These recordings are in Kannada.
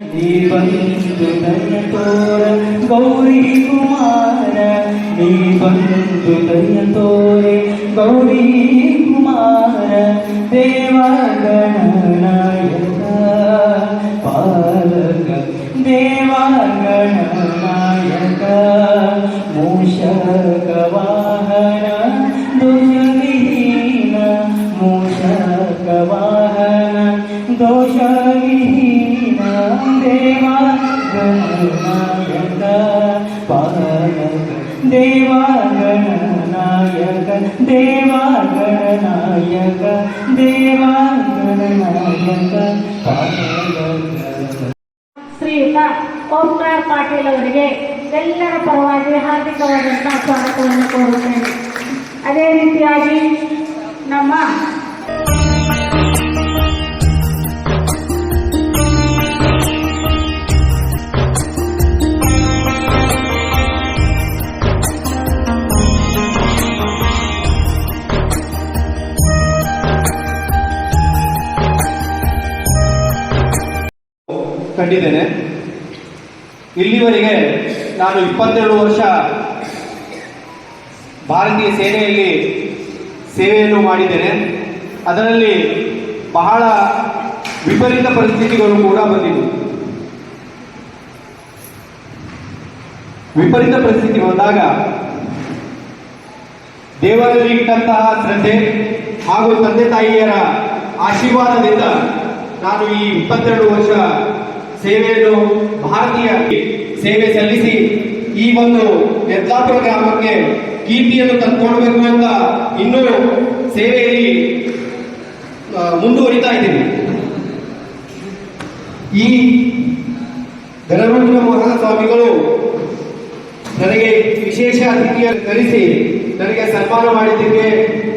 ನೀ ಬಂದು ದಯ ತೋರ ಗೌರಿ ಕುಮಾರ ನೀ ಬಂದು ದಯ ತೋರೆ ಗೌರಿ ಕುಮಾರ ದೇವ ಗಣನಾಯಕ ಪಾಲಕ ದೇವ ಗಣನಾಯಕ ಮೂಷಕ ವಾಹನ ದುರ್ವಿಹೀನ ಮೂಷಕ ವಾಹನ ದೋಷವಿಹೀನ ದೇವ, ಗಣನಾಯಕ ಪಾಲಕ ದೇವ, ಗಣನಾಯಕ ದೇವ ಗಣನಾಯಕ ದೇವ, ಗಣನಾಯಕ ಶ್ರೀಯುತ ಓಂಕಾರ ಪಾಟೀಲ್ ಅವರಿಗೆ ಎಲ್ಲರ ಪರವಾಗಿ ಹಾರ್ದಿಕವಾದಂತಹ ಸ್ವಾಗತವನ್ನು ಕೋರುತ್ತೇನೆ. ಅದೇ ರೀತಿಯಾಗಿ ನಮ್ಮ ಕಂಡಿದ್ದೇನೆ. ಇಲ್ಲಿವರೆಗೆ ನಾನು ಇಪ್ಪತ್ತೆರಡು ವರ್ಷ ಭಾರತೀಯ ಸೇನೆಯಲ್ಲಿ ಸೇವೆಯನ್ನು ಮಾಡಿದ್ದೇನೆ. ಅದರಲ್ಲಿ ಬಹಳ ವಿಪರೀತ ಪರಿಸ್ಥಿತಿಗಳು ಕೂಡ ಬಂದಿವೆ. ವಿಪರೀತ ಪರಿಸ್ಥಿತಿ ಬಂದಾಗ ದೇವರಿಗಿಟ್ಟಂತಹ ಶ್ರದ್ಧೆ ಹಾಗೂ ತಂದೆ ತಾಯಿಯರ ಆಶೀರ್ವಾದದಿಂದ ನಾನು ಈ ಇಪ್ಪತ್ತೆರಡು ವರ್ಷ ಸೇವೆಯನ್ನು ಭಾರತೀಯ ಸೇವೆ ಸಲ್ಲಿಸಿ ಈ ಒಂದು ಯತ್ಲಾಪುರ ಗ್ರಾಮಕ್ಕೆ ಕೀರ್ತಿಯನ್ನು ತಂದುಕೊಡ್ಬೇಕು ಅಂತ ಇನ್ನೂ ಸೇವೆಯಲ್ಲಿ ಮುಂದುವರಿತಾ ಇದ್ದೀನಿ ಈ ಧನರುದ್ರ ಮಹಾಸ್ವಾಮಿಗಳು ನನಗೆ ವಿಶೇಷ ಅತಿಥಿಯನ್ನು ಕರೆಸಿ ನನಗೆ ಸನ್ಮಾನ ಮಾಡಿದ್ದಕ್ಕೆ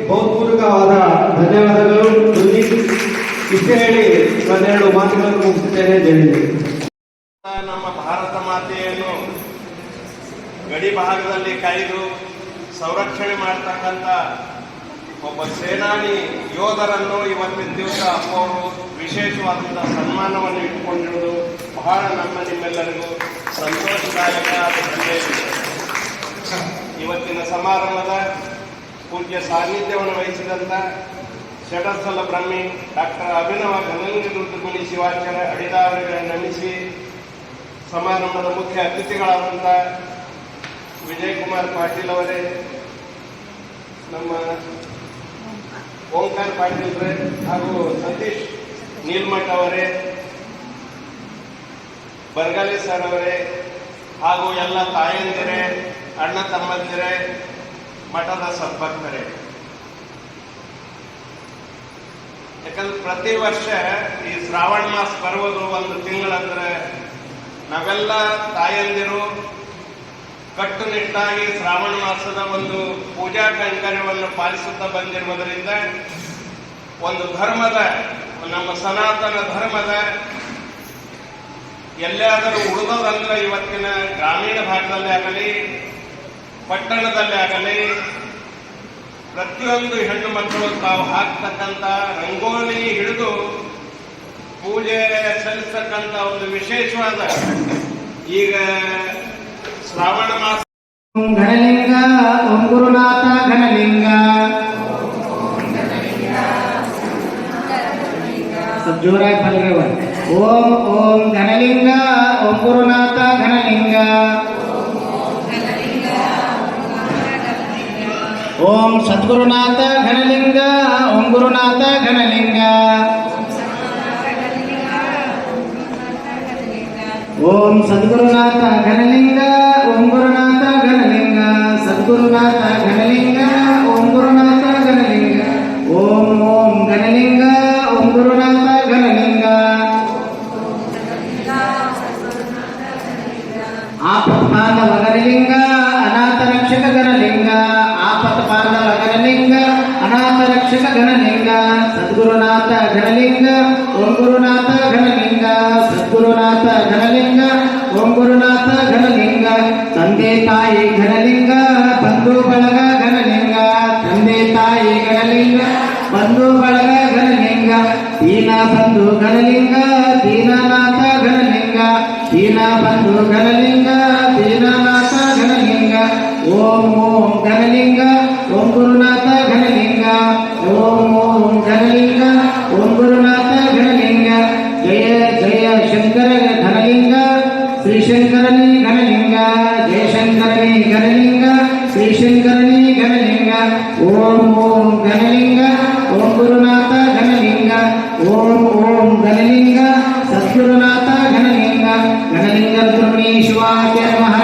ಬಹುಪೂರ್ವಕವಾದ ಧನ್ಯವಾದಗಳು. ಇಷ್ಟು ಹೇಳಿ ಒಂದೆರಡು ಮಾತುಗಳನ್ನು ಮುಗಿಸುತ್ತೇನೆ. ನಮ್ಮ ಭಾರತ ಮಾತೆಯನ್ನು ಗಡಿ ಭಾಗದಲ್ಲಿ ಕಾಯ್ದು ಸಂರಕ್ಷಣೆ ಮಾಡ್ತಕ್ಕಂಥ ಒಬ್ಬ ಸೇನಾನಿ ಯೋಧರನ್ನು ಇವತ್ತಿನ ದಿವಸ ಅವರು ವಿಶೇಷವಾದಂಥ ಸನ್ಮಾನವನ್ನು ಇಟ್ಟುಕೊಂಡಿರುವುದು ಬಹಳ ನಮ್ಮ ನಿಮ್ಮೆಲ್ಲರಿಗೂ ಸಂತೋಷದಾಯಕ ಇವತ್ತಿನ ಸಮಾರಂಭದ ಪೂಜ್ಯ ಸಾನ್ನಿಧ್ಯವನ್ನು ವಹಿಸಿದಂಥ ಷಡಸ್ಥಲ ಬ್ರಹ್ಮಿ, ಡಾಕ್ಟರ್ ಅಭಿನವ ಘನಲಿಂಗದುರ್ಗಮುನಿ ಶಿವಾಚಾರ್ಯ ಅಡಿದಾವರಿಗೆ ನಮಿಸಿ ಸಮಾರಂಭದ ಮುಖ್ಯ ಅತಿಥಿಗಳಾದಂಥ ವಿಜಯ್ ಕುಮಾರ್ ಪಾಟೀಲ್ ಅವರೇ, ನಮ್ಮ ಓಂಕಾರ ಅವರೇ ಹಾಗೂ ಸತೀಶ್ ನೀಲ್ಮಠ್ ಅವರೇ, ಬರ್ಗಾಲಿ ಸರ್ ಅವರೇ ಹಾಗೂ ಎಲ್ಲ ತಾಯಂದಿರೇ, ಅಣ್ಣ ತಮ್ಮಂದಿರೇ, ಮಠದ ಸದ್ಭಕ್ತರೇ ಯಾಕಂದ್ರೆ ಪ್ರತಿ ವರ್ಷ ಈ ಶ್ರಾವಣ ಮಾಸ ಬರುವುದು ಒಂದು ತಿಂಗಳಂದ್ರೆ ನಾವೆಲ್ಲ ತಾಯಂದಿರು ಕಟ್ಟುನಿಟ್ಟಾಗಿ ಶ್ರಾವಣ ಮಾಸದ ಒಂದು ಪೂಜಾ ಕೈಂಕರ್ಯವನ್ನು ಪಾಲಿಸುತ್ತಾ ಬಂದಿರುವುದರಿಂದ ಒಂದು ಧರ್ಮದ, ನಮ್ಮ ಸನಾತನ ಧರ್ಮದ ಎಲ್ಲಾದರೂ ಉಳಿದೋದಂದ್ರೆ ಇವತ್ತಿನ ಗ್ರಾಮೀಣ ಭಾಗದಲ್ಲಿ ಆಗಲಿ ಪಟ್ಟಣದಲ್ಲಿ ಆಗಲಿ ಪ್ರತಿಯೊಂದು ಹೆಣ್ಣು ಮಕ್ಕಳು ತಾವು ಹಾಕ್ತಕ್ಕಂಥ ರಂಗೋಲಿ ಹಿಡಿದು ಪೂಜೆ ಸಲ್ಲಿಸ್ತಕ್ಕಂಥ ಒಂದು ವಿಶೇಷವಾದ ಈಗ ಶ್ರಾವಣ ಮಾಸ. ಓಂ ಗುರುನಾಥ ಘನಲಿಂಗ. ಜೋರಾಗಿ ಬಂದ್ರೆ ಓಂ ಓಂ ಘನಲಿಂಗ ಓಂ ಗುರುನಾಥ ಘನಲಿಂಗ. ಓಂ ಸದ್ಗುರುನಾಥ ಘನಲಿಂಗ ಓಂ ಗುರುನಾಥ ಘನಲಿಂಗ ಓಂ ಸದ್ಗುರುನಾಥ ಘನಲಿಂಗ ಓಂ ಗುರುನಾಥ ಘನಲಿಂಗ ಸದ್ಗುರುನಾಥ ಘನಲಿಂಗ ಅನಾಥ ರಕ್ಷಕ ಗಣಲಿಂಗ ಸದ್ಗುರುನಾಥ ಗಣಲಿಂಗ ಓಂ ಗುರುನಾಥ ಗಣಲಿಂಗ ಸದ್ಗುರುನಾಥ ಗಣಲಿಂಗ ಓಂ ಗುರುನಾಥ ಗಣಲಿಂಗ ತಂದೆ ತಾಯಿ ಗಣಲಿಂಗ ಬಂಧು ಬಳಗ ಗಣಲಿಂಗ ತಂದೆ ತಾಯಿ ಗಣಲಿಂಗ ಬಂಧು ಬಳಗ ಗಣಲಿಂಗ ದೀನ ಬಂಧು ಗಣಲಿಂಗ ದೀನನಾಥ ಗಣಲಿಂಗ ದೀನಬಂಧು ಘನಲಿಂಗ ದೀನನಾಥ శ్రీశంకరణి గణలింగ జయశంకరణి గణలింగ శ్రీశంకరణి గణలింగ ఓం ఓం గణలింగ ఓం గురునాథ గణలింగ ఓం ఓం గణలింగ సద్గురునాథ గణలింగ గణలింగ రుద్రమణీశ్వాయ మహా